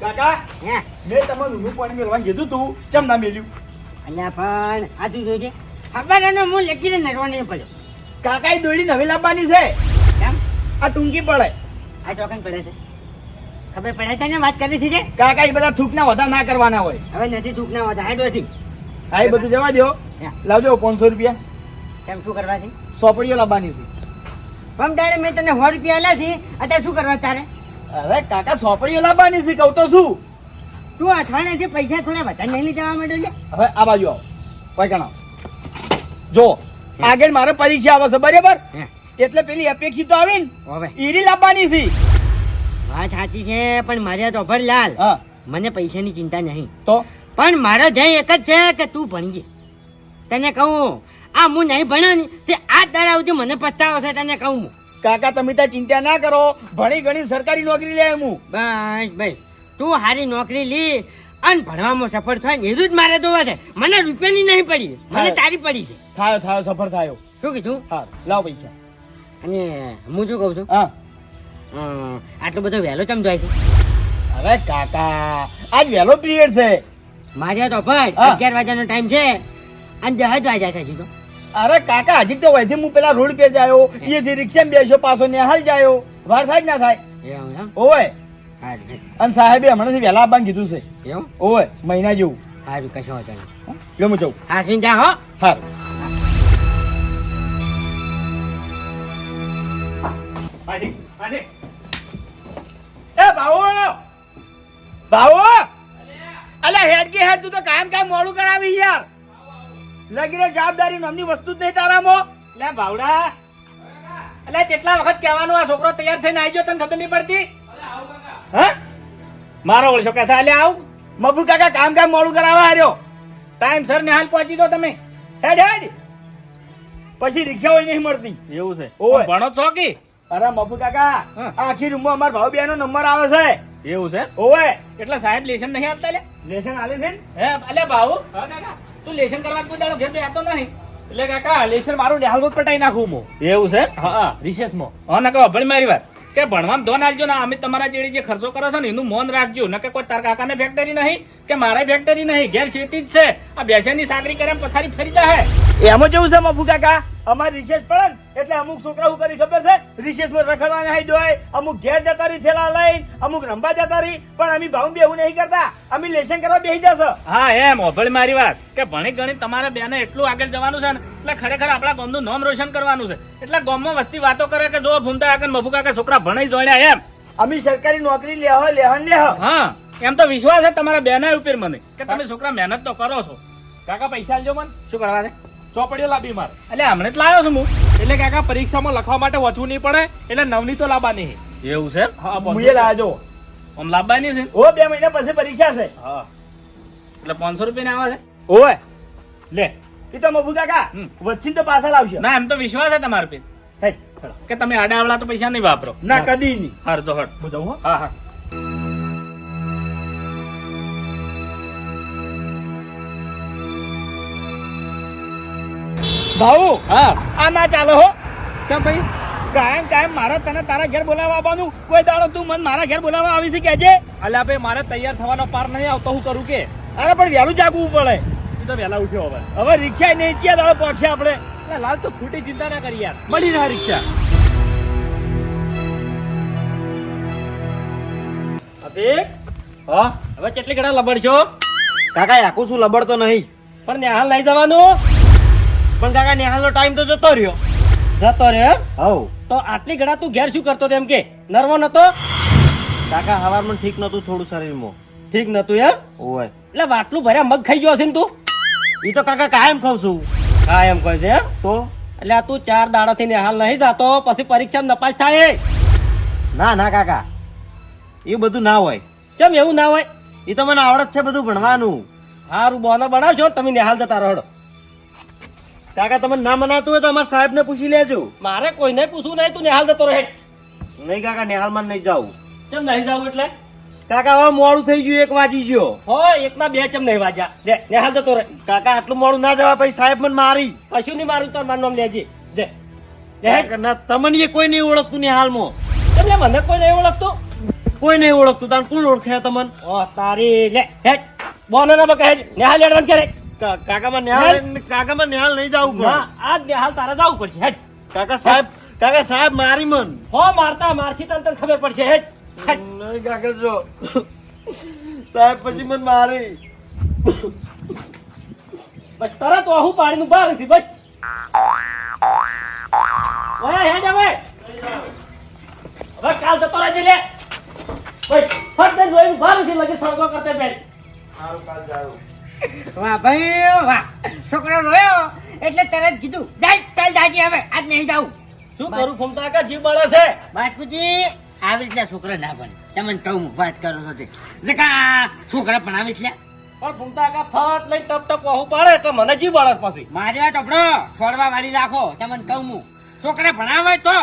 કાકા હે? મેં તમને ઊનું પાણી મેળવાનું કીધું તું. ચમ ના મેલ્યું? અહીંયા પણ આ તું જોજે. ખબર એને હું લકીને નરવા નહીં પડ્યો. કાકા એ દોડી નવી લાવવાની છે. કેમ? આ ટૂંકી પડે. આ ચોકન પડે છે. ખબર પડે તને વાત કરી છે? કાકા એ બધા થૂકના વધારે ના કરવાના હોય. હવે નથી થૂકના વધારે હોતા નથી હા એ બધું જવા દો. લાવજો પાંચસો રૂપિયા. કેમ શું કરવા છે સોપડીઓ લાવવાની છે. પમ તારે મેં તને સો રૂપિયા આલ્યા છે. અત્યારે શું કરવા તારે? અરે કાકા સોપડીઓ લાવવાની છે કહું તો શું? તું અઠવાડિયેથી પૈસા થોડા વધારે નહીં જવા માંડ્યો છે? હવે આ બાજુ આવો પૈકાણા. જો આગળ મારે પરીક્ષા આવે છે બરાબર? એટલે પેલી અપેક્ષિત આવી ને હવે. ઈરી લાવવાની છે. વાત સાચી છે પણ મારે તો લાલ. હા. મને પૈસાની ચિંતા નહીં. તો? પણ મારો ધ્યેય એક જ છે કે તું ભણજે તને કહું આ હું નહીં ભણ્યો ને તે આ સુધી મને પસ્તાવો છે તને કહું હું. કાકા તમે ત્યાં ચિંતા ના કરો. ભણી ઘણી સરકારી નોકરી લે હું. બસ ભાઈ તું સારી નોકરી લી અને ભણવામાં સફળ થાય ને એવું જ મારે જોવા છે. મને રૂપિયાની નહીં પડી. મને તારી પડી છે. થાયો થાયો સફળ થાયો શું કીધું? હા લાવ પૈસા. અને હું શું કહું છું? હા. આટલો બધો વહેલો ચમ જાય છે? હવે કાકા આજ વહેલો પીરિયડ છે. મારે તો ભાઈ અગિયાર વાગ્યાનો ટાઈમ છે. અને દસ જ વાગ્યા છે તો. અરે કાકા હજી તો વધી હું પેલા રોડ પે જાયો. અહીંયાથી રિક્ષામાં બેસ્યો પાછો નેહાલ જાયો. વાર થાય ના થાય? ઓય સારું અને સાહેબે હમણાંથી વહેલા આવવાનું કીધું છે. એવું? ઓય મહિના જેવું. સારું કશો નહીં. લે હું જઉં. હા જા હો. પાછી એ ભાવો ભાવો અલા હેડ કે હેડ તું તો કાયમ કાયમ મોડું કરાવી યાર. લગીરે જવાબદારી નામની વસ્તુ જ નહીં તારામાં. લે ભાવડા એટલે કેટલા વખત કહેવાનું આ છોકરો તૈયાર થઈને આવી ગયો તને ખબર નહીં પડતી? હા? મારો ઓળશો કે સાલે આવ. મફુ કાકા કામ કામ મોડું કરાવવા હાર્યો. ટાઈમ સર ને હાલ પહોંચી દો તમે. હેડ હેડ. પછી રિક્ષાઓ નહીં મળતી. એવું છે. ઓય. ભણો છો કે? અરે મફુ કાકા હા. આખી રૂમમાં અમાર ભાવ બેનો નંબર આવે છે. એવું છે? ઓવે. એટલે સાહેબ લેશન નહીં આવતા લે? લેશન આલે છે ને? હે અલે ભાવ તું લેશન કરવા કોઈ દાડો ઘેર બેહતો નહીં એટલે કાકા લેશન મારું નેહાલમાં પટાઈ નાખું હું. એવું છે? હા રિસેસમાં. હા ના કહો ભણી મારી વાત. કે ભણવામાં ધોન આપજો ને અમે તમારા જેડી જે ખર્ચો કરો છો ને એનું મોન રાખજો. ન કે કોઈ તાર કાકાને ફેક્ટરી નહીં કે મારે ફેક્ટરી નહીં. ઘેર ખેતી જ છે. આ બેસનની સાકરી કરે પથારી ફરી જાય એમાં જેવું છે મફુ કાકા? અમારે રિસેસ પડે ને એટલે અમુક છોકરા શું કરી ખબર છે રિસેસમાં રખડવા નહીં દોય અમુક ઘેર જતા રહી થેલા લઈને અમુક રંબા જતા રહી પણ અમે ભાવ બેહું નહીં કરતા. અમે લેશન કરવા બેસી જશે. હા એમ અભળ મારી વાત. કે ભણી ગણી તમારા બેને એટલું આગળ જવાનું છે ને એટલે ખરેખર આપણા ગામનું નામ રોશન કરવાનું છે. એટલે ગામમાં વસ્તી વાતો કરે કે જો ભૂમતા આગળ મફુ કાકા છોકરા ભણાઈ જોડ્યા એમ. અમે સરકારી નોકરી લેહ લેહન લેહ હા એમ તો વિશ્વાસ છે તમારા બેના ઉપર મને કે તમે છોકરા મહેનત તો કરો છો. કાકા પૈસા આલજો મને. શું કરવા છે? ચોપડીઓ લાવી માર. એટલે હમણાં જ લાવ્યો છું હું. એટલે કાકા પરીક્ષામાં લખવા માટે વાંચવું નહીં પડે એટલે નવની તો લાવવાની એવું છે? હા મુએ લાજો આમ લાવવાની છે? ઓ બે મહિના પછી પરીક્ષા છે. હા. એટલે પાંચસો રૂપિયા આવે છે? ઓય. લે. એ તો મફુ કાકા. વચ્ચે તો પાછા લાવશે. ના એમ તો વિશ્વાસ છે તમારા પે. કે તમે આડાવડા તો પૈસા નહીં વાપરો. ના કદી નહીં. હર તો હટ હું જાઉં હા હા. ભાઉ હા. આ ના ચાલે હો. ચમ ભાઈ? કાયમ કાયમ મારે તને તારા ઘેર બોલાવવા આવવાનું. કોઈ દાડો તું મને મારા ઘેર બોલાવવા આવી છે કેજે અલ્યા ભાઈ મારે તૈયાર થવાનો પાર નહીં આવતો હું કરું કે? અરે પણ વહેલું જાગવું પડે. તું તો વહેલા ઉઠ્યો હવે. હવે રિક્ષા નહીં ચિયા દાડો પહોંચશે આપણે. લાલ તો ખોટી ચિંતા ના કરી યાર. મળી રહ્યા રિક્ષા. અબે હા? હવે કેટલી ઘણા લબડશો? કાકા આખું શું લબડતો નહીં? પણ નેહાલ લઈ જવાનું? પણ કાકા નેહાલનો ટાઈમ તો જતો રહ્યો. જતો રે હવ તો આટલી ઘડા તું ઘેર શું કરતો તેમ કે? નર્વો નતો? કાકા હવારમાં ઠીક નતું થોડું શરીરમાં. ઠીક નતું એમ? ઓય. એટલે વાટલું ભર્યા મગ ખાઈ ગયો હશે ને તું? એ તો કાકા કાયમ ખાવ છું. એમ કહે છે એમ? તો? એટલે આ તું ચાર દાડાથી નેહાલ નહીં જાતો પછી પરીક્ષા નપાસ થાય ના ના કાકા. એ બધું ના હોય. કેમ એવું ના હોય? એ તો મને આવડત છે બધું ભણવાનું. હારું બોનો બનાવશો તમે નિહાલ જતા રહો કાકા તમે ના મનાતું હોય તો અમારા સાહેબને પૂછી લેજો. મારે કોઈને પૂછવું નહીં તું નિહાલ જતો રહે. નહીં કાકા નેહાલમાં નહીં જાવું કેમ નહીં જાવું એટલે? કાકા હવે મોડું થઈ ગયું એક વાજી ગયો. હો એકના બે ચમ નહીં વાજ્યા દે નિહાલ જતો રહે. કાકા આટલું મોડું ના જવા પછી સાહેબ મને મારી. કશું નહીં મારું તાર મારું નામ લેજે. દે. તમને એ કોઈ નહીં ઓળખતું નેહાલમાં. લે મને કોઈ નહીં ઓળખતું. કોઈ નહીં ઓળખતું તાર કોણ ઓળખ્યા તમને? ઓ તારી લે હેટ બોને ના બકા નેહાલ હેડવાન કરે કાકામાં નિહાલ કાકામાં નિહાલ નહીં જવું ના પડે આજ નિહાલ તારે જવું પડશે. હેડ. કાકા સાહેબ કાકા સાહેબ મારી મન. હો મારતા મારસી તને તને ખબર પડશે. હેડ. નહીં કાકા જો. સાહેબ પછી મન મારી. બસ તરત વાહુ પાણીનું બહાર હતી બસ. ઓય હેડ હવે. હવે કાલ જતો રહેજે લે. બસ. ફટ દે જોઈને બહાર હતી લગે સળગો કરતે બેન વાહ ભાઈ વાહ. છોકરો રોયો? એટલે તરત કીધું જાય ચાલ જાજે હવે. આજ નહીં જાઉં. શું કરું? ફમતા કા જીવ બળે છે? બાટકુજી આવી રીતના છોકરા ના ભણે તમને કહું વાત કરો છો તે. જકા કા છોકરા ભણાવે છે. પણ ફૂમતા કા ફટ લઈ ટપ ટપ વાહુ પાડે એટલે મને જીવ બળે છે પછી. મારી વાત આપણો છોડવા વાળી રાખો. તમને કહું હું. છોકરા ભણાવે તો.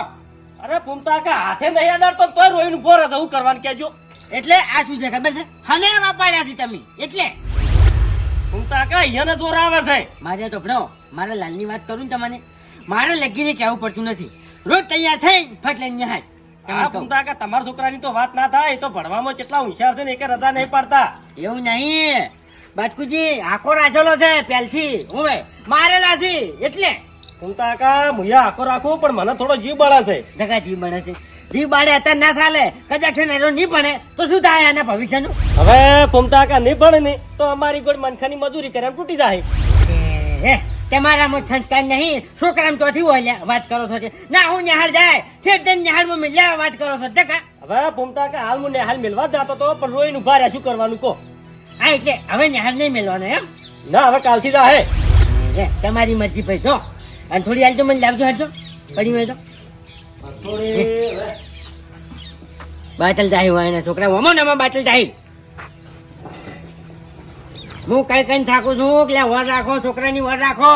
અરે ફૂમતા કા હાથે નહીં અડાડતો તોય રોઈને ઊભો રહે હું કરવાનું કેજો એટલે આ શું છે ખબર છે? હને વાપર્યા છે તમે. એટલે કા અહીંયા જોર આવે છે. મારે તો ભણો મારા લાલની વાત કરું ને તમને મારે લગીને કહેવું પડતું નથી. રોજ તૈયાર થઈ ફટ લઈને નિહાળ તમારા છોકરાની તો વાત ના થાય તો ભણવામાં કેટલા હોશિયાર છે ને એકે રજા નહીં પાડતા. એવું નહીં. બાજકુજી આખો રાખેલો છે પહેલથી હું મારેલા છે એટલે. ફૂમતા કા મુયા આખો રાખું પણ મને થોડો જીવ બળે છે. જગા જીવ બને છે. જીવ બાળે અત્યારે ના ચાલે કદાચ એનો નહીં ભણે તો શું થાય આના ભવિષ્યનું? હવે ફૂમતા કા નહીં ભણે નહીં તો અમારી ગોળ મનખાની મજૂરી કરે તૂટી જાય. એ, તમારામાં સંસ્કાર નહીં છોકરામાં ચોથી હોય વાત કરો છો ના હું નિહાળ જાય ઠેર થઈને નિહાળમાં મિલ્યા વાત કરો છો દેખા હવે ફૂમતા કા હાલ હું હાલ મિલવા જતો તો પણ રોઈને ઊભા રહ્યા શું કરવાનું કહો? હા એટલે હવે નિહાળ નહીં મિલવાનો એમ? ના હવે કાલથી જ આહે તમારી મરજી ભાઈ જો. અને થોડી હાલ તો મને લાવજો હટજો પડી મેં તો. બાટલ જાહી હોય એના છોકરા હોમો ને બાચલ બાટલ હું કઈ કઈ થાકું છું કે વર રાખો છોકરાની વર રાખો.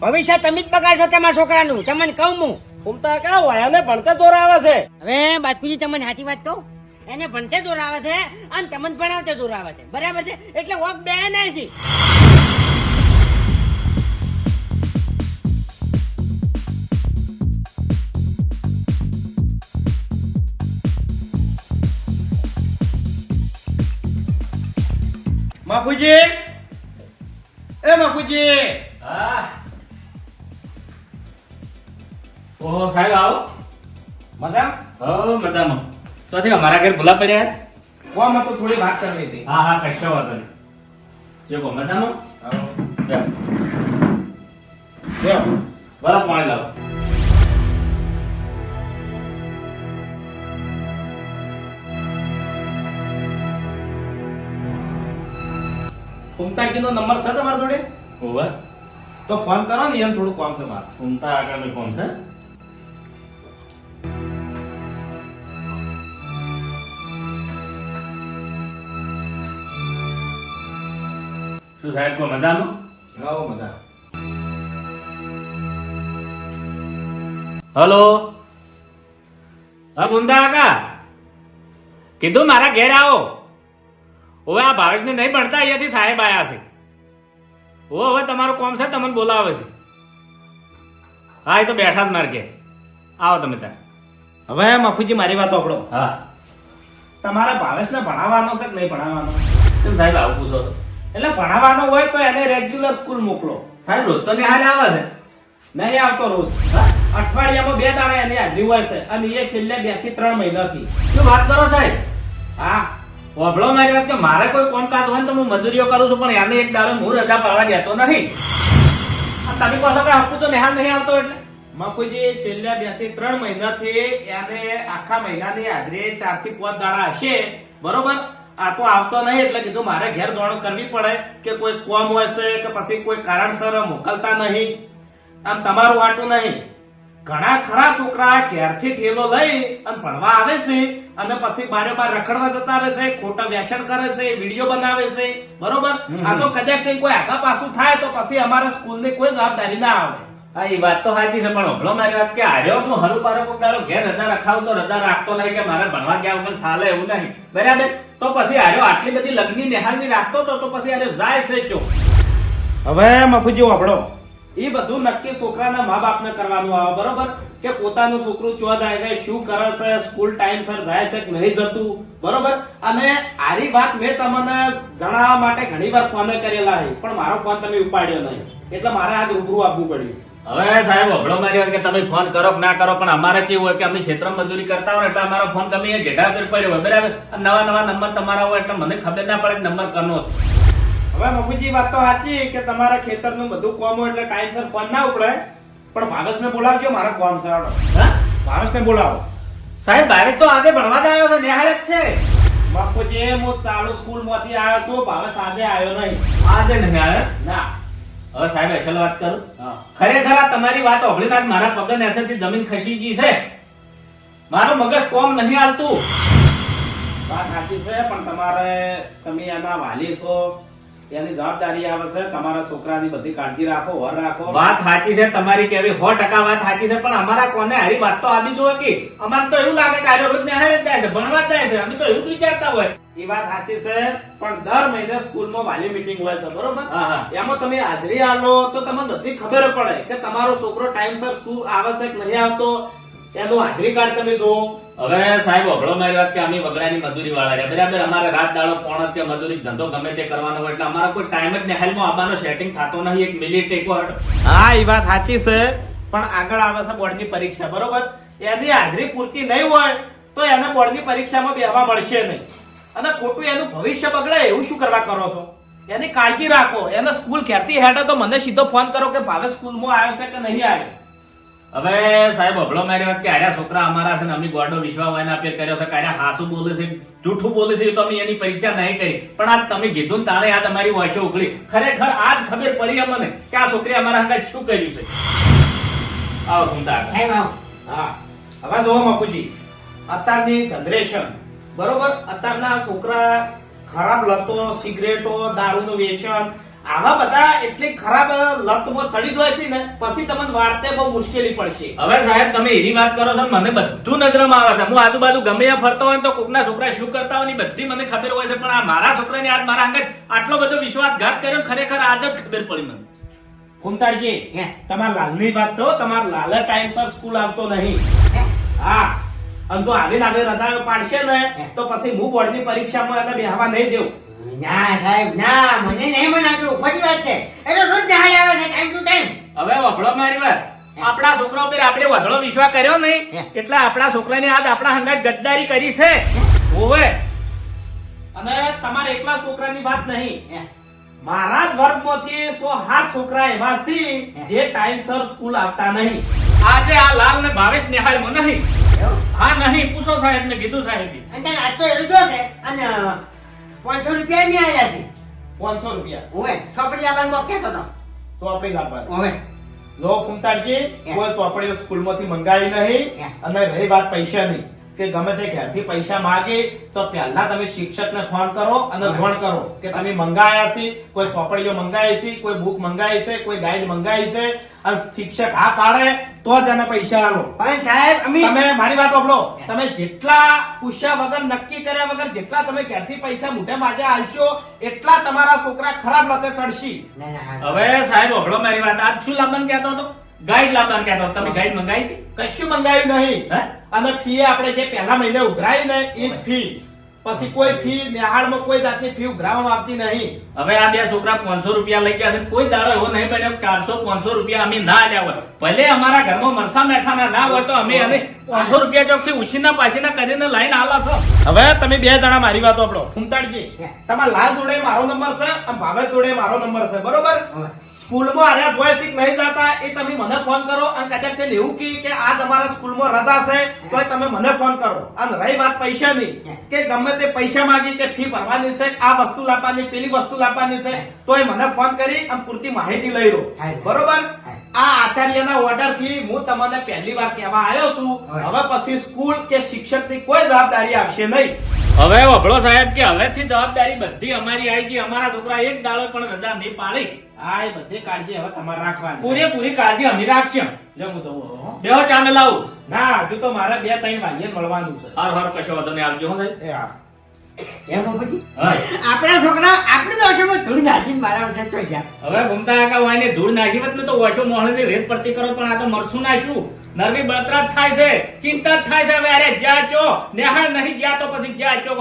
ભવિષ્ય તમે જ બગાડશો તમારા છોકરાનું તમને કહું હું. ઉમતા કા વાયાને ભણતે જોર આવે છે. હવે બાજકુજી તમને સાચી વાત કહું? એને ભણતે દોર આવે છે અને તમને ભણાવતે દોર આવે છે. બરાબર છે? એટલે ઓક બે ના બાપુજી એ બાપુજી ઓહો સાહેબ આવો. મજા હો મજામાં તો થી અમારા ઘર ભૂલા પડ્યા કોમ તો થોડી વાત કરવી હતી. હા હા કશો વાંધો નહીં. જો કો મજામાં. લ્યો. બરાબર પાણી લાવો. ફૂમતાજીનો નંબર છે તમારા જોડે? ઓવર તો ફોન કરો ને એમ થોડું કામ છે મારે. ફૂમતા આગળ કોમ છે? શું સાહેબ કોઈ મજામાં આવો મજા. હલો? હા ગુંદા કાકા? કીધું મારા ઘેર આવો. હવે આ ભાવેશને નહીં ભણતા અહીંયાથી સાહેબ આયા છે. ઓ હવે તમારું કોમ છે તમને બોલાવે છે. હા એ તો બેઠા જ માર્ગે. આવો તમે ત્યાં. હવે મફુજી મારી વાત સાંભળો હા. તમારે ભાવેશને ભણાવવાનો છે કે નહીં ભણાવવાનો? કેમ સાહેબ આવું પૂછો છો? એટલે ભણાવવાનો હોય તો એને રેગ્યુલર સ્કૂલ મોકલો. સાહેબ રોજ તો નિહાલે આવે છે? નહીં આવતો રોજ. અઠવાડિયામાં બે દાડા એની હાજરી હોય છે. અને એ છેલ્લે બેથી ત્રણ મહિનાથી. શું વાત કરો સાહેબ? હા. ઓભળો મારી વાત કે મારે કોઈ કામકાજ હોય ને તો હું મજૂરીઓ કરું છું, પણ એને એક દાડો હું રજા પાડવા દેતો આ તમે કહો છો કે આપું તો નિહાલ નહીં આવતો એટલે? મફુજી, છેલ્લા બેથી ત્રણ મહિનાથી એને આખા મહિનાની હાજરી ચારથી પાંચ દાડા હશે. બરોબર? આ તો આવતો નહીં એટલે કીધું મારે ઘેર દોડ કરવી પડે કે કોઈ કોમ હોય છે કે પછી કોઈ કારણસર મોકલતા નહીં. આમ તમારું વાટું નહીં. ઘણા ખરા છોકરા ઘેરથી ઠેલો લઈ અને ભણવા આવે છે. અને પછી બારે બાર રખડવા જતા રહે છે ખોટા વ્યાખ્યાન કરે છે વીડિયો બનાવે છે. બરોબર? આ તો કદાચ કઈ કોઈ આગા પાછું થાય તો પછી અમારા સ્કૂલની કોઈ જવાબદારી ના આવે. હા એ વાત તો સાચી છે પણ ઓભળો મારી વાત કે આર્યો હું હરું પારો કોક દાડો ઘેર રજા રખાવું તો રજા રાખતો નહીં કે મારે ભણવા ગયા વગર ચાલે એવું નહીં. બરાબર? તો પછી આર્યો આટલી બધી લગ્ની નિહાળની રાખતો તો તો પછી આર્યો જાય છે ચો હવે મફુજી વાપડો એ બધું નક્કી છોકરાના મા બાપને કરવાનું આવે બરોબર? કે પોતાનું છોકરું ચોદ છે શું કરે છે સ્કૂલ ટાઈમસર જાય છે કે નહીં જતું? બરોબર? અને આરી વાત મેં તમને જણાવવા માટે ઘણી વાર ફોન કરેલા છે પણ મારો ફોન તમે ઉપાડ્યો નહીં. એટલે મારે આજ રૂબરૂ આપવું પડ્યું. હવે સાહેબ અભળો મારી વાત કે તમે ફોન કરો કે ના કરો પણ અમારે કેવું હોય કે અમે ક્ષેત્ર મજૂરી કરતા હોય એટલે અમારો ફોન ગમે એ પર પડ્યો હોય બરાબર? નવા નવા નંબર તમારા હોય એટલે મને ખબર ના પડે કે નંબર કરનો છે. હવે મમ્મીજી વાત તો સાચી કે તમારા ખેતરનું બધું કોમ હોય એટલે ટાઈમસર ફોન ના ઉપડે પણ ભાવેશને બોલાવજો મારા કોમ છે. હા? ભાવેશને બોલાવો. સાહેબ ભાવેશ તો આજે ભણવા જ આવ્યો છે નિહાળ જ છે. મફુજી હું તાળુ સ્કૂલમાંથી આવ્યો છું ભાવેશ આજે આવ્યો નહીં. આજે નહીં આવ્યો ના. હવે સાહેબ અસલ વાત કરું? ખરેખર આ તમારી વાત ઓગળી બાદ મારા પગન એસેથી જમીન ખસી ગઈ છે. મારું મગજ કોમ નહીં હાલતું. વાત સાચી છે પણ તમારે તમે એના વાલી છો. એની જવાબદારી આવે છે તમારા છોકરાની બધી કાળજી રાખો વર રાખો. વાત સાચી છે તમારી કેવી સો ટકા વાત સાચી છે પણ અમારા કોને હારી વાત તો આવી જો કે અમારે તો એવું લાગે કે આજે રોજ નિહાળે જ જાય છે ભણવા જાય છે અમે તો એવું જ વિચારતા હોય. એ વાત સાચી છે પણ દર મહિને સ્કૂલમાં વાલી મીટિંગ હોય છે બરોબર. એમાં તમે હાજરી આલો તો તમને બધી ખબર પડે કે તમારો છોકરો ટાઈમસર સ્કૂલ આવે છે કે નહીં આવતો એનું હાજરી કાર્ડ તમે જો હવે સાહેબ અઘળો મારી વાત કે અમે વગડાની મજૂરી વાળા રહ્યા. બરાબર અમારે રાત દાડો પોણ કે મજૂરી ધંધો ગમે તે કરવાનો હોય એટલે અમારો કોઈ ટાઈમ જ નિહાલમાં આવવાનો સેટિંગ થતો નહીં એક મિનિટ એક વાર હા એ વાત સાચી છે. પણ આગળ આવે છે બોર્ડની પરીક્ષા બરોબર? એની હાજરી પૂરતી નહીં હોય તો એને બોર્ડની પરીક્ષામાં બેહવા મળશે નહીં. અને ખોટું એનું ભવિષ્ય બગડે એવું શું કરવા કરો છો? એની કાળજી રાખો. એને સ્કૂલ ક્યારથી હેડે તો મને સીધો ફોન કરો કે ભાવે સ્કૂલમાં આવ્યો છે કે નહીં આવ્યો. હવે સાહેબ અભળો મારી વાત કે આર્યા છોકરા અમારા છે ને અમે ગોડો વિશ્વા વાયના અપીલ કર્યો છે કે આર્યા હાસુ બોલે છે, જૂઠું બોલે છે તો અમે એની પરીક્ષા નહીં કરી. પણ આજ તમે કીધું તારે આ તમારી વાંચો ઉકળી. ખરેખર આજ ખબર પડી અમને કે આ છોકરી અમારા હંગાત શું કર્યું છે. આવો ઘૂમતા હા. હવે જો મકુજી અત્યારની જનરેશન, બરોબર? અત્યારના છોકરા ખરાબ લતો, સિગરેટો, દારૂનું વ્યસન આવા બધા એટલી ખરાબ લતમાં ચડી જાય છે ને પછી તમને વાળતે બહુ મુશ્કેલી પડશે. હવે સાહેબ તમે એની વાત કરો છો મને બધું નજરમાં આવે છે. હું આજુબાજુ ગમે ત્યાં ફરતો હોય તો કોકના છોકરા શું કરતા હોય બધી મને ખબર હોય છે. પણ આ મારા છોકરાને આજ મારા અંગત આટલો બધો વિશ્વાસઘાત કર્યો ખરેખર આજ જ ખબર પડી મને. કુંતાળજી. તમારા લાલની વાત છો? તમારા લાલ ટાઈમસર સ્કૂલ આવતો નહીં. હા અને જો આવીને આવે રજા પાડશે ને તો પછી હું બોર્ડની પરીક્ષામાં એને બેહવા નહીં દેવું. ના સાહેબ ના મને નહીં મનાતું. ખોટી વાત છે. એટલે રોજ જહાજ આવે છે ટાઈમ ટુ ટાઈમ હવે વફળો મારી વાત. આપણા છોકરા ઉપર આપણે વધળો વિશ્વાસ કર્યો નહીં. એટલે આપણા છોકરાને આજ આપણા હંગાત ગદ્દારી કરી છે. ઓવે. અને તમારા એકલા છોકરાની વાત નહીં. મારા જ વર્ગમાંથી સો હાથ છોકરા એવા છે જે ટાઈમસર સ્કૂલ આવતા નહીં. આજે આ લાલ ને ભાવેશ નિહાળમાં નહીં. એવું? હા નહીં. પૂછો સાહેબ ને કીધું સાહેબ. આજ તો એવું જો છે. અને પાંચસો રૂપિયા નહીં આવ્યા છે. પાંચસો રૂપિયા. ઓવે ચોપડી આવવાનું મોક કહેતો તો. ચોપડી લાવવા ઓવે. લો ફૂમતાડજી. કોઈ ચોપડીઓ સ્કૂલમાંથી મંગાવી નહીં અને રહી વાત પૈસાની કે ગમે તે ઘરથી પૈસા માગે તો પહેલા તમે શિક્ષકને ફોન કરો અને જોણ કરો. કે તમે મંગાયા છે કોઈ ચોપડીઓ મંગાવી છે કોઈ બુક મંગાવી છે કોઈ ગાઈડ મંગાવી છે અને શિક્ષક આ પાડે તો જ એને પૈસા આલો. પણ સાહેબ અમે તમે મારી વાત સાંભળો તમે જેટલા પૂછ્યા વગર નક્કી કર્યા વગર જેટલા તમે ક્યાંથી પૈસા મોઢે માજે આલશો એટલા તમારા છોકરા ખરાબ લતે ચડશી ના ના. હવે સાહેબ વફળો મારી વાત. આજ શું લાંબન કહેતો હતો? ગાઈડ લાવવાનું કહેતો તમે ગાઈડ મંગાવી હતી? કશું મંગાવ્યું નહીં. અને ફી આપણે જે પહેલા મહિને ઉઘરાઈ ને એ ફી. પછી કોઈ ફી નિહાળમાં કોઈ જાતની ફી ઉઘરાવવામાં આવતી નહીં. હવે આ બે છોકરા પાંચસો રૂપિયા લઈ ગયા છે. કોઈ દાડો એવો નહીં બન્યો ચારસો પાંચસો રૂપિયા અમે ના આલ્યા હોય. ભલે અમારા ઘરમાં મરસા મેઠાના ના હોય તો અમે એને પાંચસો રૂપિયા ચોકથી ઉછીના પાછીના કરીને લાઈન આલા છો. હવે તમે બે જણા મારી વાત આપડો ફૂમતાડજી. તમારા લાલ જોડે મારો નંબર છે અને ભાવેશ જોડે મારો નંબર છે. બરોબર. સ્કૂલમાં આર્યા હોય નહીં જતા એ તમે મને ફોન કરો અને કદાચ તેને એવું કહી કે આ તમારા સ્કૂલમાં રજા છે તો તમે મને ફોન કરો. અને રહી વાત પૈસાની કે ગમે તે પૈસા માંગી કે ફી ભરવાની છે આ વસ્તુ લાવવાની પેલી વસ્તુ લાવવાની છે તો એ મને ફોન કરી અને પૂરતી માહિતી લઈ લો. બરોબર? આ આચાર્યના ઓર્ડરથી હું તમને પહેલી વાર કહેવા આવ્યો છું. હવે પછી સ્કૂલ કે શિક્ષકની કોઈ જવાબદારી આવશે નહીં. હવે વભળો સાહેબ કે હવેથી જવાબદારી બધી અમારી આવી ગઈ. અમારા છોકરા એક દાડો પણ રજા નહીં પાડી. આ એ બધી કાળજી હવે તમારે રાખવાની. પૂરેપૂરી કાળજી અમે રાખશે. જમું તો હો. ચા મે લાવું. ના હજુ તો મારે બે ત્રણ વાગે મળવાનું છે. હાર હાર કશો વાંધો નહીં આવજો સાહેબ. એ હા. એમ બાપુજી? આપણા છોકરા આપણી ધૂળ નાખીને મારા વખતે ગયા. હવે ઘૂમતા કાકા વાયને ધૂળ નાખી વત તો ઓછો મોહણે રેત પડતી કરો પણ આ તો મરસું નાખ્યું. નરવી બળતરા જ થાય છે ચિંતા જ થાય છે હવે અરે જ્યાં ચો નેહાળ નહીં ગયા તો પછી જ્યાં ચો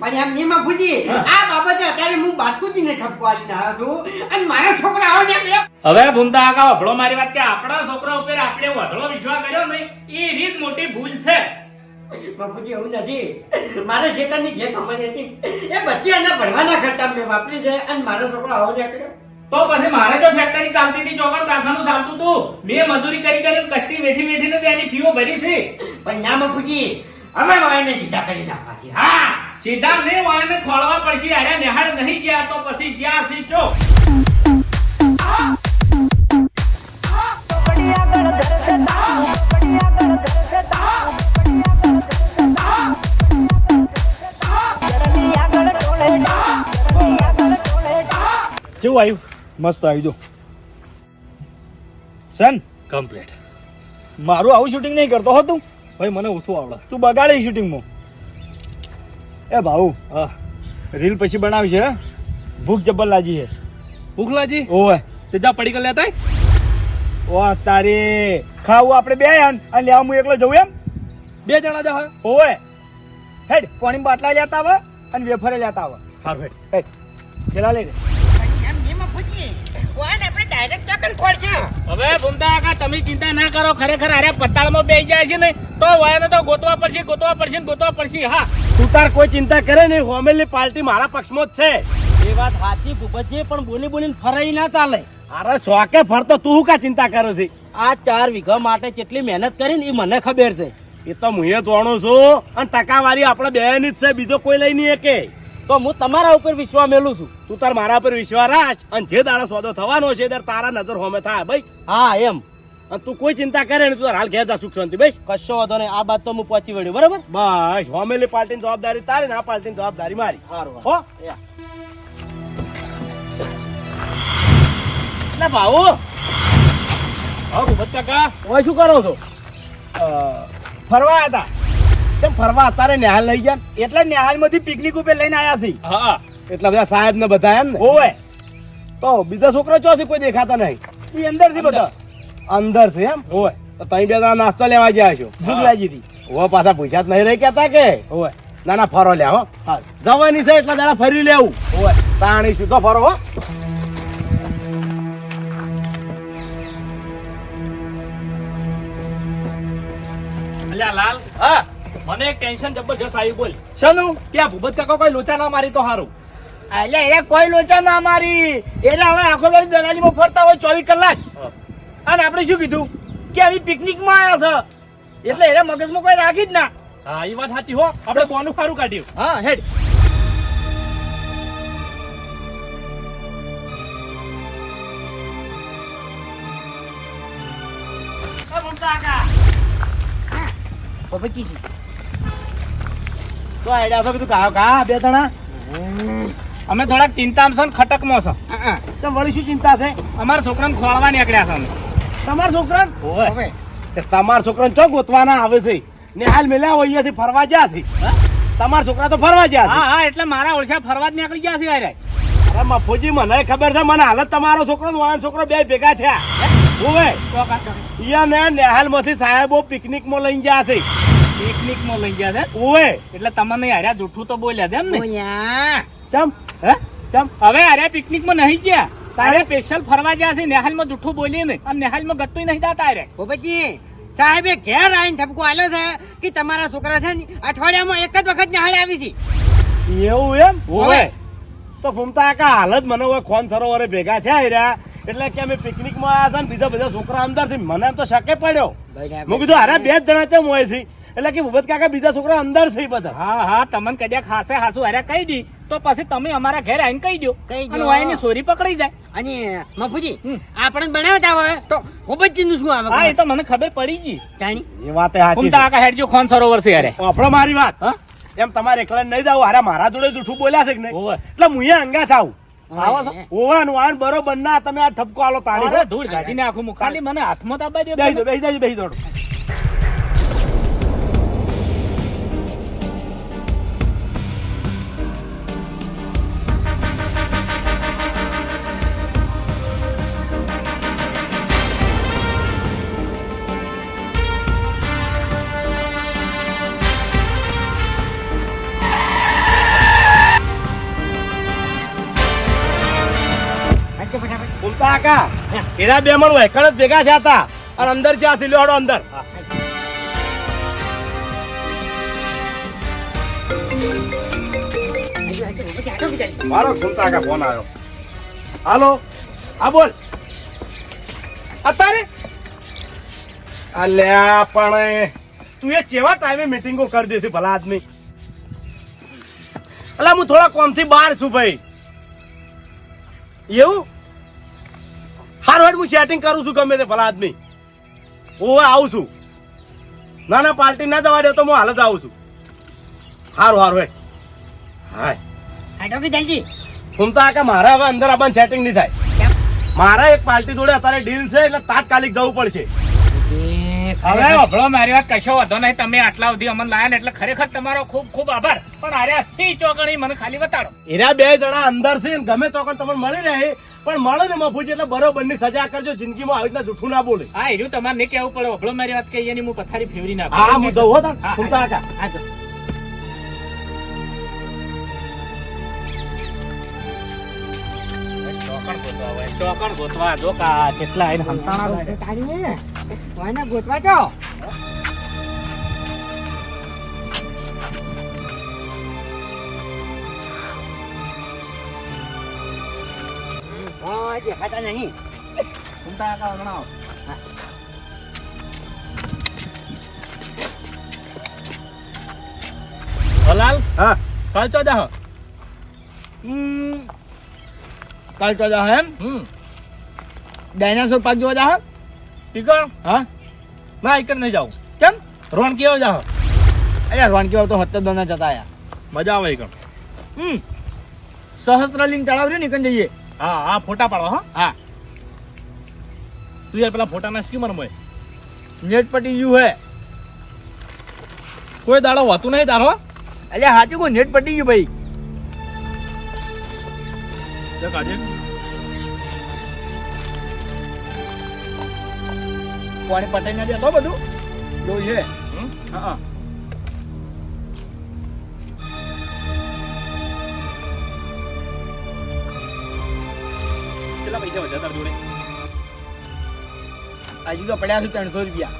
પણ એમ નહીં બાપુજી આ બાબતે અત્યારે હું બાટકુજીને ઠપકો આલીને આવ્યો છું. અને મારા છોકરા આવો ને હવે ભૂમતા આકા વઢળો મારી વાત કે આપણા છોકરા ઉપર આપણે વઢળો વિશ્વાસ કર્યો નહીં એ રીત મોટી ભૂલ છે. બાપુજી એવું નથી. મારે શેતાનની જે કમાણી હતી એ બધી એના ભણવાના ખર્ચા મેં વાપરી છે. અને મારો છોકરો આવો નીકળ્યો તો પછી મારે જો ફેક્ટરી ચાલતી હતી ચોકડ કારખાનું ચાલતું હતું. મેં મજૂરી કરી કરી કષ્ટી વેઠી વેઠીને તેની ફીઓ ભરી છે. પણ ના બાપુજી હવે વાયને જીતા કરી નાખવા છે. હા. સીધા ને વાળને ખોળવા પડશે. અરે નિહાળ નહીં ગયા તો પછી જ્યાં સીચો કેવું આવ્યું? મસ્ત આવી જો. સન કમ્પ્લીટ. મારું આવું શૂટિંગ નહીં કરતો હો તું. ભાઈ મને ઓછું આવડે. તું બગાડે શૂટિંગમાં એ ભાઉ હા. રીલ પછી બનાવી છે હે? ભૂખ જબ્બર લાગી છે. ભૂખલાજી ઓવે. તે જા પડી કર લેતા ઓ તારે ખાવું આપણે બે આન અને લેવા હું એકલો જવું એમ? બે જણા જા ઓવે. હેડ પાણી બાટલા લેતા આવે અને વેફરે લેતા આવે. હા હેડ. હેડ પેલા લઈ લે. એમ બાપુજી વાયને આપણે ડાયરેક્ટ ચોકન ખોરશું હવે ભૂમતા કાકા તમે ચિંતા ના કરો ખરેખર અરે પતાળમાં બેસી જાય છે ને તો વાયને તો ગોતવા પડશે ગોતવા પડશે ગોતવા પડશે હા. તું તાર કોઈ ચિંતા કરે નહીં હોમેલની પાર્ટી મારા પક્ષમાં જ છે. એ વાત સાચી ભૂપતજી પણ બોલી બોલીને ફરાઈ ના ચાલે. અરે શોકે ફરતો તું કા ચિંતા કરે છે? આ ચાર વીઘા માટે કેટલી મહેનત કરીને એ મને ખબર છે. એ તો હું એ તોણું છું અને ટકાવારી આપણે બે ની જ છે બીજો કોઈ લઈ નહીં કે તો હું તમારા ઉપર વિશ્વાસ મેલું છું. તું તાર મારા પર વિશ્વાસ રાખ અને જે દાડો સોદો થવાનો છે ત્યારે તારા નજર હોમે થાય ભાઈ. હા એમ. અને તું કોઈ ચિંતા કરે ને તું હાલ ઘેર જા સુખ શાંતિ બસ કશો વાંધો નહીં આ બાદ તો હું પહોંચી વળ્યું બરાબર? બસ હોમેલી પાર્ટીની જવાબદારી તારી ને આ પાર્ટીની જવાબદારી મારી. સારું હો? ના ભાऊ હા ભૂપત કાકા હવે શું કરો છો? ફરવા હતા તેમ ફરવા અત્યારે નિહાલ લઈ ગયા? એટલે નિહાલમાંથી પિકનિક ઉપર લઈને આવ્યા છે. હા. એટલા બધા સાહેબ ને બધા એમ ને ઓવે તો બીજા છોકરા ચો છે? કોઈ દેખાતા નહીં. એ અંદર છે બધા. અંદર છે એમ? ઓવે તો તઈ બે નાસ્તો લેવા ગયા છો. ભૂખ લાગી હતી. ઓવે પાછા પૂછ્યા નહીં રહી કેતા કે? ઓવે ના ના ફરો લે હો. જવાની છે એટલા દાડા ફરી લેવું. ઓવે તાણી સીધો ફરો હો. લાલ. હા. મને એક ટેન્શન જબરજસ્ત આવી બોલ. શનું? કે આ ભૂપત કાકા કોઈ લોચા ના મારી તો સારું એટલે એને કોઈ લોચા ના મારી. એટલે હવે આખો દિવસ દલાલીમાં ફરતા હોય ચોવીસ કલાક. અને આપણે શું કીધું? કે આવી પિકનિકમાં આવ્યા છે. એટલે એને મગજમાં કોઈ રાખી જ ના. હા એ વાત સાચી હો. આપણે બોનું ખારું કાઢ્યું. હા હેડ. બાપુજી તો આઈડિયા છો કીધું કા કા બે જણા? અમે થોડાક ચિંતામાં છો ને ખટકમાં છો. તો વળી શું ચિંતા છે? અમારા છોકરાને ખોળવા નીકળ્યા છે અમે. તમારા છોકરા? ઓવે હવે કે તમારા છોકરાને ચો ગોતવાના આવે છે? ને હાલ મેલ્યા હોય અહીંયાથી ફરવા ગયા છે? તમારા છોકરા તો ફરવા હા છે? હા એટલે મારા ઓળખ્યા ફરવા જ નીકળી ગયા છે યાર. અરે મફોજી મને ખબર છે મને હાલત તમારો છોકરો ને છોકરો બે ભેગા થયા. ઓવે ઈયા ને નેહાલમાંથી સાહેબો પિકનિકમાં લઈને ગયા છે. પિકનિકમાં લઈ ગયા છે. ઓવે એટલે તમને હાર્યા જૂઠું તો બોલ્યા છે એમ ને? ચમ હે? ચમ. હવે હાર્યા પિકનિકમાં નહીં ગયા. તારે સ્પેશિયલ ફરવા ગયા છે નેહાલમાં જૂઠું બોલીએ ને. અને નેહાલમાં ગતું નહીં જાતા ઓ પછી સાહેબે ઘેર આવીને ઠપકો આલ્યો છે કે તમારા છોકરા છે ને અઠવાડિયામાં એક જ વખત નિહાળે આવી છે. એવું એમ? ઓવે. તો ફૂમતા કા હાલત મને હવે ખોન સરોવરે ભેગા થયા રહ્યા એટલે કે અમે પિકનિકમાં આવ્યા હતા ને બીજા બધા છોકરા અંદરથી મને તો શકે પડ્યો. મેં કીધું અરે બે જ જણા ચમ હોય છે? એટલે કે ભૂપત કાકા બીજા છોકરા અંદર થઈ બધા. હા હા તમને કદ્યા ખાસે હાસુ હારે કહી દી. તો પછી તમે અમારા ઘરે આવીને કહી દો કહી દો. અને સોરી પકડી જાય. અને મફુજી હમ. આપણે બનાવતા હોય તો ભૂપતજી નું શું હા એ આવે તો મને ખબર પડી ગઈ. જાણી એ વાત સાચી કુમતા છે. હેડજો ખોન સરોવર છે અરે આપણો મારી વાત. હા? એમ તમારે એકલા નહીં જાવ હારા મારા જોડે જૂઠું બોલ્યા છે કે નહીં? ઓવે. એટલે હું અહીંયા અંગા થાવ. આવો છો? ઓવન વાન બરોબર ના તમે આ ઠપકો આલો તાળી અરે ધૂળ કાઢી આખું મુખ. ખાલી મને હાથમાં તાબા દો બેસી દો બેસી દો બેસી દો. એના બે મણ વહેકણ જ ભેગા થયા હતા. અને અંદર જ્યાં થી લ્યો અંદર. મારો સુનતા કા ફોન આવ્યો? હાલો? હા, બોલ. અત્યારે અલ્યા પણ તું એ ચેવા ટાઈમે મીટિંગો કરી દેતી ભલા આદમી? એટલે હું થોડા કોમથી બહાર છું ભાઈ. એવું? હાર હું સેટિંગ કરું છું ગમે તે ભલા આદમી. હું આવું છું. ના ના પાર્ટી ના જવા દે તો હું હાલ જ આવું છું. હારું હારું હેડ હાય. હાટો કે જલ્દી. કે મારા હવે અંદર આપણને સેટિંગ નહીં થાય. મારા એક પાર્ટી જોડે અત્યારે ડીલ છે એટલે તાત્કાલિક જવું પડશે. હવે અભળો મારી વાત કશો વધો નહીં તમે આટલા સુધી અમને લાયા ને એટલે ખરેખર તમારો ખૂબ ખૂબ આભાર. પણ આરે સી ચોકણી મને ખાલી બતાડો. એરા બે જણા અંદર છે ને ગમે તો તમને મળી રહે. પણ મળે ને મફુજી એટલે બરોબરની સજા કરજો જિંદગીમાં આવી રીતના જૂઠું ના બોલે. હા એનું તમારે નહીં કેવું પડે અભળો મારી વાત કહીએ ની હું પથારી ફેરવી હા નાખું હું જવું હો તાર. હા, હા. તો ચોકણ ગોતવા ચોકણ ગોતવા જો કા કેટલા આઈને હંતાણા ગોતવા તો હા દેખાતા નહીં. ઘૂમતા કાકા હમણાં હલાલ હા. કાલ ચો જાહો. હમ. કાલ જા એમ? હમ. ડાયનાસોર પાર્ક જોવા જાહ? ટીકર હા. ના એકર નહીં જાઉં. કેમ? રોણ કેવો અહીંયા અરે વાનકી તો હત્તર દોના જતા આયા. મજા આવે એકર હમ. સહસ્ત્રલિંગ તળાવ રહ્યું નીકળ જઈએ. હા હા ફોટા પાડો હા. હા. તું યાર પેલા ફોટાના સ્કીમર મોય નેટ પટી ગયું હે. કોઈ દાડો હોતું નહીં તારો અલ્યા સાચું કોઈ નેટ પટી ગયું ભાઈ. પાણી પટાઈ ના દેતો બધું. જોઈએ છે હા. પૈસા વધ્યા તાર જોડે. હજુ તો પડ્યા છે ત્રણસો રૂપિયા.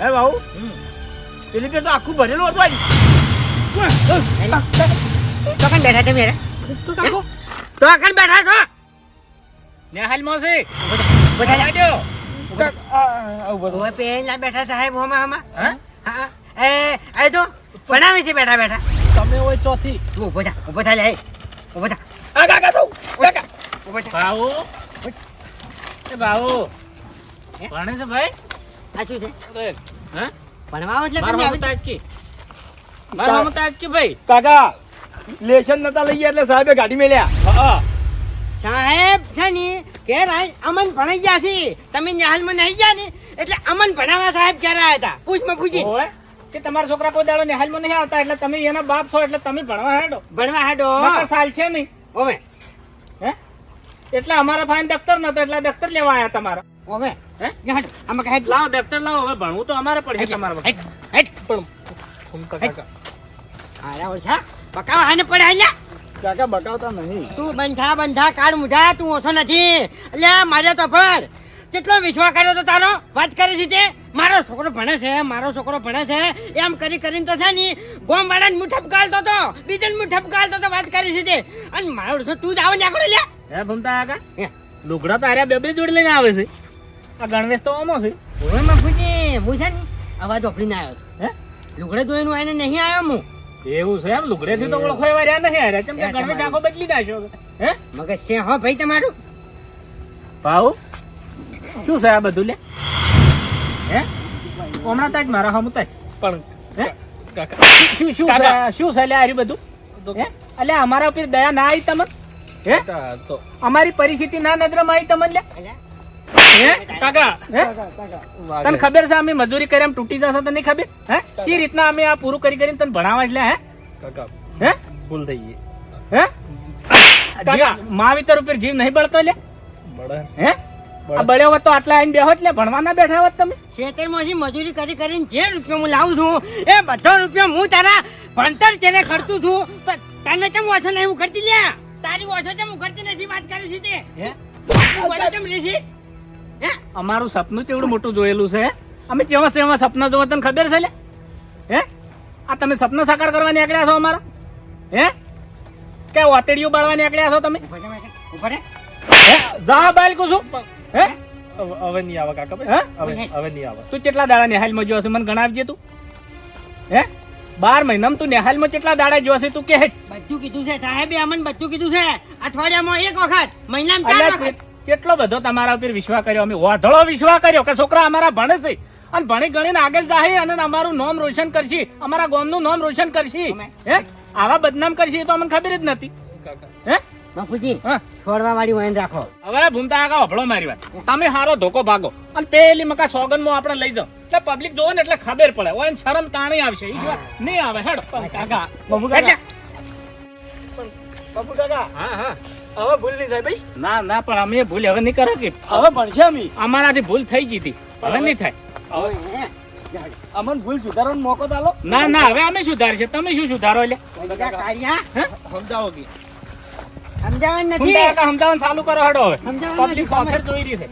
હે ભાઉ પેલી તો આખું ભરેલું હતું આજ. તો કણ બેઠા છે મેરે? તો કણ બેઠા છો? નેહાલ મોસી બધા પેલા બેઠા. સાહેબ હોમાં હોમાં. હા? હા એ તો બનાવે છે બેઠા બેઠા. તમે હોય ચોથી. તું ઊભો થા ઊભો થા લે. ઊભો થા. આ કાકા તો, કાકા. ઊભો એ બાબુ ભણે છે ભાઈ? આ શું છે? હા? ભણવા એટલે મારો તમે તાજકી મારો હમ તાજકી ભાઈ? કાકા લેશન નતા લઈએ એટલે સાહેબે ગાડી મેલ્યા. હા સાહેબ છે ને કે રાય અમન ભણાઈ ગયા છે. તમે નિહાલમાં નહીં ગયા ને એટલે અમન ભણાવવા સાહેબ ક્યારે આવ્યા હતા. પૂછમાં પૂછી. કે તમારા છોકરા કોઈ દાડો નિહાલમાં નહીં આવતા એટલે તમે એના બાપ છો એટલે તમે ભણવા હેડો. ભણવા હાડો. સાલ છે નહીં. એટલે અમારા ફાઈન દફતર નતો એટલે દફતર લેવા આયા તમારા. ઓમે હે? હાડો આમાં કહે લાવો દફતર લાવો હવે ભણવું તો અમારે તમારા પણ ફૂમકા કાકા. આરા ઓછા બકાવા હાને પડે હાલ્યા કાકા બકાવતા નહીં. તું બંધા બંધા કાળ મુઢા તું ઓછો નથી. અલ્યા મારે તો ફર કેટલો વિશ્વાસ કર્યો તો તારો? વાત કરી છે તે મારો છોકરો ભણે છે મારો છોકરો ભણે છે. એમ કરી કરીને તો છે ને ગોમ વાળાને મુઠપ ગાલતો તો બીજાને હું ગાલતો તો વાત કરી છે તે અને મારો તું જ આવો ને આકડો લ્યા હે ભૂમતા કાકા લુગડા તો આર્યા બે બે જોડી લઈને આવે છે. આ ગણવેશ તો ઓમો છે. ઓય મફુજી હું છે ને અવાજ ઓપડીને આવ્યો હે? લુગડે જોઈને આઈને નહીં આવ્યો હું એવું છે એમ? લુગડેથી તો ઓળખો એવા રહ્યા નહીં હાર્યા ચમ કે ગણવેશ આખો બદલી નાખ્યો હે? મગજ છે હો ભાઈ તમારું? ભાવ શું છે આ બધું લે? હે? હમણાં તાજ મારા હમ તાજ. પણ હે? શું શું છે? શું છે લે આર્યું બધું? હે? અલ્યા અમારા ઉપર દયા ના આવી તમને? હે? અમારી પરિસ્થિતિ ના નજરમાં આવી તમને લે હે? કાકા હે? તને ખબર છે અમે મજૂરી કરી એમ તૂટી જશે તને નહીં ખબર? હે? કઈ રીતના અમે આ પૂરું કરી કરીને તને ભણાવવા એટલે હે? હે? ભૂલ થઈ ગઈ. હે? કાકા માવિતર ઉપર જીવ નહીં બળતો લે હે? આ બળ્યો હોત તો આટલા આઈને બેહો એટલે ભણવાના બેઠા હોત તમે? ખેતરમાંથી મજૂરી કરી કરીને જે રૂપિયો હું લાવું છું એ બધો રૂપિયો હું તારા ભણતર ચેને ખર્ચું છું તો તને કેમ વાસણ એવું કરતી લે તારી ઓછો કેમ હું નથી વાત કરી છે તે? હે? અમારું સપનું કેવડું મોટું જોયેલું છે અમે કેવા સેવા સપના જોવા તને ખબર છે લે? હે? આ તમે સપના સાકાર કરવા નીકળ્યા છો અમારા? હે? કે ઓતડીઓ બાળવા નીકળ્યા છો તમે? ઊભા રહે, ઊભા રહે. હે? જા બાલ કું છું. હે? હવે નહીં આવે કાકા બસ. હવે હવે નહીં આવે. તું કેટલા દાડા નિહાલ મજો હશે મને ગણાવજે તું. હે? બાર મહિનામાં તું નેહાલમાં કેટલા દાડા જોશે તું કે બધું કીધું છે સાહેબે અમને બધું કીધું છે. અઠવાડિયામાં એક વખત મહિનામાં ચાર વખત. કેટલો બધો તમારા ઉપર વિશ્વાસ કર્યો? અમે વાધળો વિશ્વાસ કર્યો કે છોકરા અમારા ભણે છે. અને ભણી ગણીને આગળ જાહે અને અમારું નામ રોશન કરશે. અમારા ગામનું નામ રોશન કરશે. હે? આવા બદનામ કરશે એ તો અમને ખબર જ નથી. હે? બાપુજી છોડવા વાળી વહીને રાખો. હવે ભૂમતા આગળ હભળો મારી વાત. તમે હારો ધોકો ભાગો. અને પેલી મકા સોગંદમાં આપણે લઈ જાઓ. એટલે પબ્લિક જોવે ને એટલે ખબર પડે. ઓય શરમ તાણી આવશે. ઈ નહીં આવે હેડ કાકા બબુ કાકા. બબુ કાકા. હા હા. હવે ભૂલ નહીં થાય ભાઈ? ના ના પણ અમે ભૂલ હવે નહીં કરે કે. હવે ભણશે અમે. અમારાથી ભૂલ થઈ ગઈ હતી. હવે નહીં થાય. અમને ભૂલ સુધારવાનો મોકો તો ના ના હવે અમે સુધારશે. તમે શું સુધારો એટલે? સમજાવો કે. સમજાવવાનું નથી. તો સમજાવવાનું ચાલુ કરો હડો હવે. પબ્લિક નથી, જોઈ રહી છે.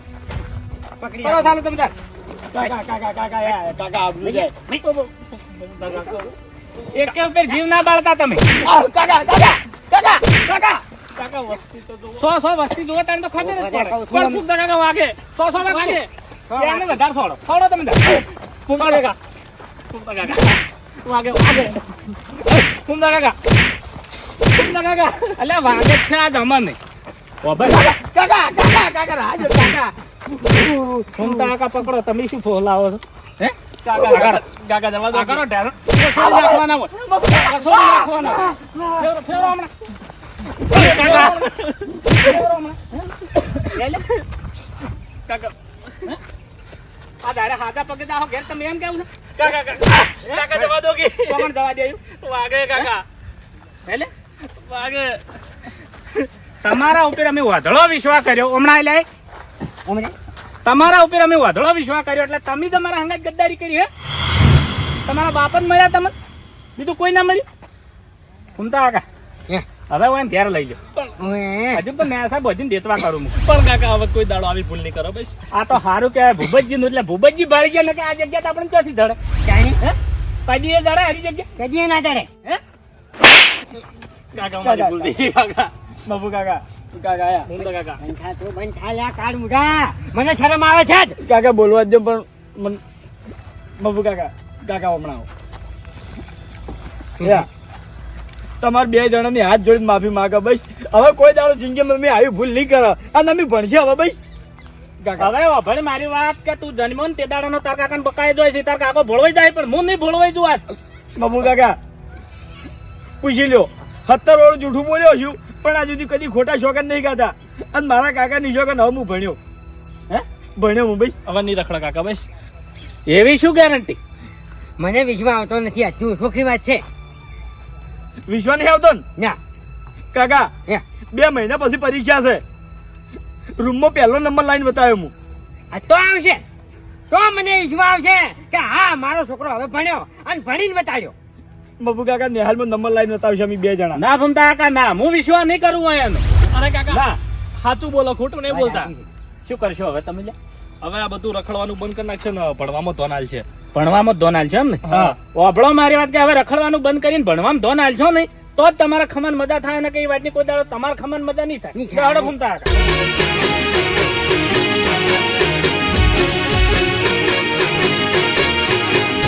પકડી કરો ચાલુ તમે કાકા કાકા કાકા યાર, કાકા આબરૂ જાય એક કે ઉપર જીવ ના બાળતા તમે કાકા કાકા કાકા કાકા કાકા વસ્તી તો સો સો વસ્તી જોવે તારે તો ખબર જ પડે પણ. ફૂંક કાકા વાગે સો સો વાગે એને વધારે છોડો છોડો તમે ફૂંક કાકા ફૂંક કાકા વાગે વાગે ફૂંક કાકા ફૂંક કાકા અલ્યા વાગે છે આ જમા નહીં ભાઈ કાકા કાકા કાકા રાજો કાકા ફૂંક કાકા પકડો તમે શું ફોલાવો છો? હે? કાકા કાકા જવા દો. કરો ઢેરો. નાખવાના હોય. નાખવાના. ફેરો ફેરો હમણાં. ફેરો હમણાં. હે? લે. લે. કાકા આ દાડે હાથા પગે દાહો ઘેર. તમે એમ કેવું છે? કાકા કાકા. કાકા જવા દો કે. કોણ જવા દેયું વાગે કાકા. હે વાગે. તમારા ઉપર અમે વાધળો વિશ્વાસ કર્યો. હમણાં એટલે. તમારા ઉપર અમે વાધળો વિશ્વાસ કર્યો એટલે તમે તમારા હંગાત ગદ્દારી કરી હે? તમારા બાપ જ મળ્યા તમને. બીજું કોઈ ના મળ્યું? ઘૂમતા આગા હવે હું એમ ઘેર લઈ લો હજુ તો મેં સાહેબ હજી દેતવા કરું હું પણ કાકા હવે કોઈ દાડો આવી ભૂલ નહીં કરો બસ. આ તો સારું કહેવાય ભૂપતજી નું એટલે ભૂપતજી ભાળી ગયા ને કે આ જગ્યા તો આપણે ચોથી ધડે? કદી એ ધડે હરી જગ્યા? કદી ના ધડે. હે? કાકા મારી ભૂલ થઈ કાકા. બાબુ કાકા. મને શરમ આવે છે જ. કાકા બોલવા દે પણ બબુ બાબુ કાકા. કાકા હમણાં તમારે બે જણાની હાથ જોડીને માફી માંગે બસ. હવે કોઈ દાડો જિંદગીમાં મેં આવી ભૂલ નહીં કરો. અને અમે ભણશે હવે બસ. કાકા. હવે ભાઈ મારી વાત કે તું જન્મો ને તે દાડાનો તાર કાકાને બકાય જોઈ છે તાર કાકો ભોળવાઈ જાય પણ હું નહીં ભોળવાઈ જુ આજ બાબુ કાકા પૂછી લ્યો. સત્તર વર્ષ જૂઠું બોલ્યો છું પણ આ સુધી કદી ખોટા શોખન નહીં ગાતા. અને મારા કાકાની શોખન હવે હું ભણ્યો. હે? ભણ્યો હું ભાઈ હવે નહીં રખડા કાકા ભાઈ એવી શું ગેરંટી મને વિશ્વા આવતો નથી આ તું સુખી વાત છે. વિશ્વા નહીં આવતો ને? ના. કાકા હે. બે મહિના પછી પરીક્ષા છે. રૂમમાં પહેલો નંબર લાઈન બતાવ્યો હું. આ તો આવશે. તો મને વિશ્વાસ આવશે કે હા મારો છોકરો હવે ભણ્યો અને ભણીને બતાડ્યો. બાબુ કાકા નિહાલમાં નંબર લાઈન બતાવશે અમે બે જણા. ના ભમતા કાકા ના હું વિશ્વાસ નહીં કરું હોય એનો અરે કાકા ના. સાચું બોલો ખોટું નહીં બોલતા. શું કરશો હવે તમે લે હવે આ બધું રખડવાનું બંધ કરી નાખશે ને ભણવામાં ધોન છે. ભણવામાં ધોનાલ છે એમ ને? હા. ઓભળો મારી વાત કે હવે રખડવાનું બંધ કરીને ભણવામાં ધોન હાલશો નહીં તો જ તમારા ખમન મજા થાય ને કઈ વાતની કોઈ દાડો તમારા ખમન મજા નહીં થાય. ઘૂમતા કાકા.